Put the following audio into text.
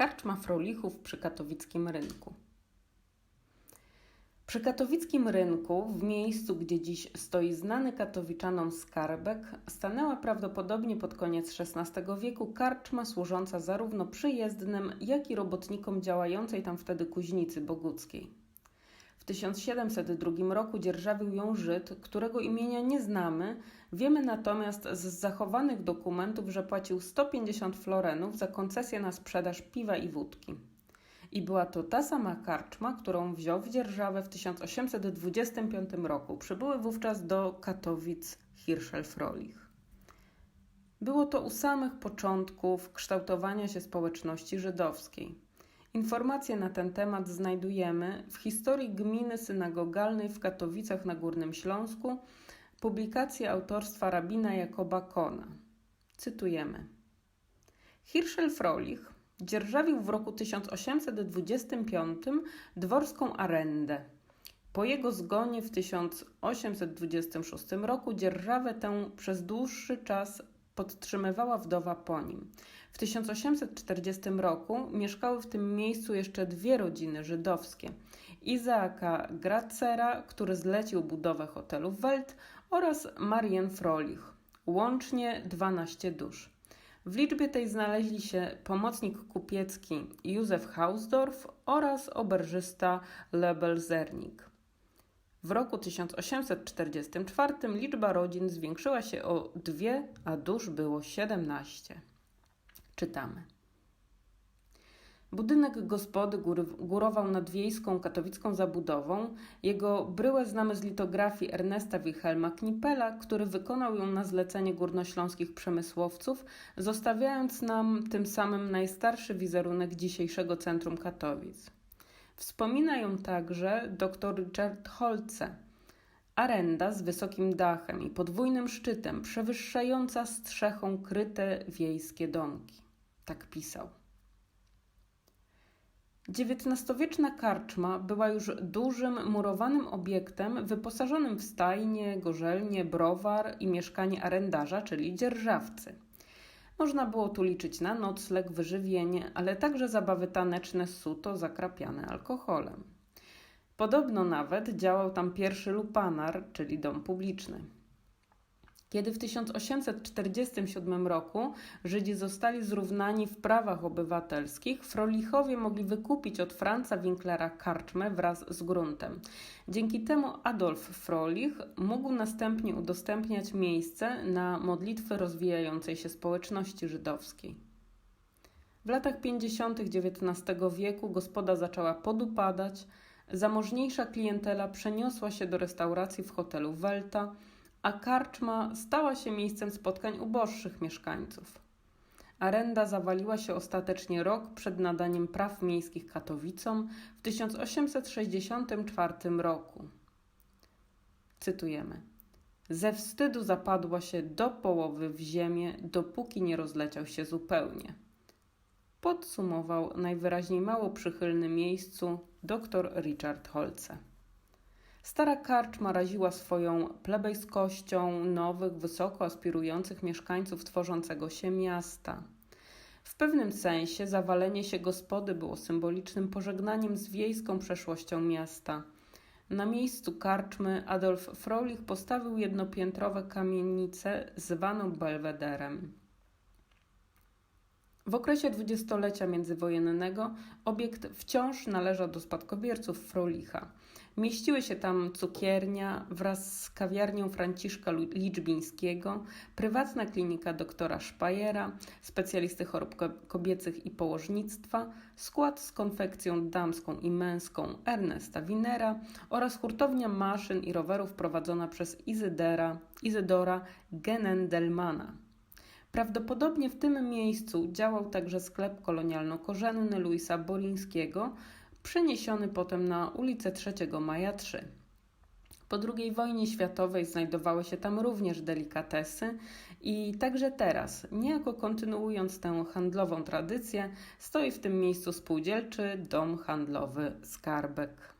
Karczma Frolichów przy katowickim rynku. Przy katowickim rynku, w miejscu, gdzie dziś stoi znany katowiczanom skarbek, stanęła prawdopodobnie pod koniec XVI wieku karczma służąca zarówno przyjezdnym, jak i robotnikom działającej tam wtedy kuźnicy boguckiej. W 1702 roku dzierżawił ją Żyd, którego imienia nie znamy, wiemy natomiast z zachowanych dokumentów, że płacił 150 florenów za koncesję na sprzedaż piwa i wódki. I była to ta sama karczma, którą wziął w dzierżawę w 1825 roku. Przybyły wówczas do Katowic Hirschel-Frolich. Było to u samych początków kształtowania się społeczności żydowskiej. Informacje na ten temat znajdujemy w historii gminy synagogalnej w Katowicach na Górnym Śląsku, publikacji autorstwa rabina Jakoba Kona. Cytujemy. Hirschel-Frolich dzierżawił w roku 1825 dworską arendę. Po jego zgonie w 1826 roku dzierżawę tę przez dłuższy czas podtrzymywała wdowa po nim. W 1840 roku mieszkały w tym miejscu jeszcze dwie rodziny żydowskie: Izaaka Gracera, który zlecił budowę hotelu Welt, oraz Marien Frolich, łącznie 12 dusz. W liczbie tej znaleźli się pomocnik kupiecki Józef Hausdorff oraz oberżysta Lebel Zernik. W roku 1844 liczba rodzin zwiększyła się o dwie, a dusz było 17. Czytamy. Budynek gospody górował nad wiejską katowicką zabudową. Jego bryłę znamy z litografii Ernesta Wilhelma Knipela, który wykonał ją na zlecenie górnośląskich przemysłowców, zostawiając nam tym samym najstarszy wizerunek dzisiejszego centrum Katowic. Wspomina ją także dr Richard Holce. Arenda z wysokim dachem i podwójnym szczytem, przewyższająca strzechą kryte wiejskie domki. Tak pisał. XIX-wieczna karczma była już dużym, murowanym obiektem wyposażonym w stajnie, gorzelnię, browar i mieszkanie arendarza, czyli dzierżawcy. Można było tu liczyć na nocleg, wyżywienie, ale także zabawy taneczne, suto zakrapiane alkoholem. Podobno nawet działał tam pierwszy lupanar, czyli dom publiczny. Kiedy w 1847 roku Żydzi zostali zrównani w prawach obywatelskich, Frolichowie mogli wykupić od Franza Winklera karczmę wraz z gruntem. Dzięki temu Adolf Frolich mógł następnie udostępniać miejsce na modlitwy rozwijającej się społeczności żydowskiej. W latach 50. XIX wieku gospoda zaczęła podupadać, zamożniejsza klientela przeniosła się do restauracji w hotelu Welta, a karczma stała się miejscem spotkań uboższych mieszkańców. Arenda zawaliła się ostatecznie rok przed nadaniem praw miejskich Katowicom w 1864 roku. Cytujemy. Ze wstydu zapadła się do połowy w ziemię, dopóki nie rozleciał się zupełnie. Podsumował najwyraźniej mało przychylny miejscu dr Richard Holce. Stara karczma raziła swoją plebejskością nowych, wysoko aspirujących mieszkańców tworzącego się miasta. W pewnym sensie zawalenie się gospody było symbolicznym pożegnaniem z wiejską przeszłością miasta. Na miejscu karczmy Adolf Frolich postawił jednopiętrowe kamienice zwaną belwederem. W okresie dwudziestolecia międzywojennego obiekt wciąż należał do spadkobierców Frolicha. Mieściły się tam cukiernia wraz z kawiarnią Franciszka Liczbińskiego, prywatna klinika doktora Szpajera, specjalisty chorób kobiecych i położnictwa, skład z konfekcją damską i męską Ernesta Winera oraz hurtownia maszyn i rowerów prowadzona przez Izydera, Izydora Genendelmana. Prawdopodobnie w tym miejscu działał także sklep kolonialno-korzenny Luisa Bolińskiego, przeniesiony potem na ulicę 3 Maja 3. Po II wojnie światowej znajdowały się tam również delikatesy i także teraz, niejako kontynuując tę handlową tradycję, stoi w tym miejscu spółdzielczy dom handlowy Skarbek.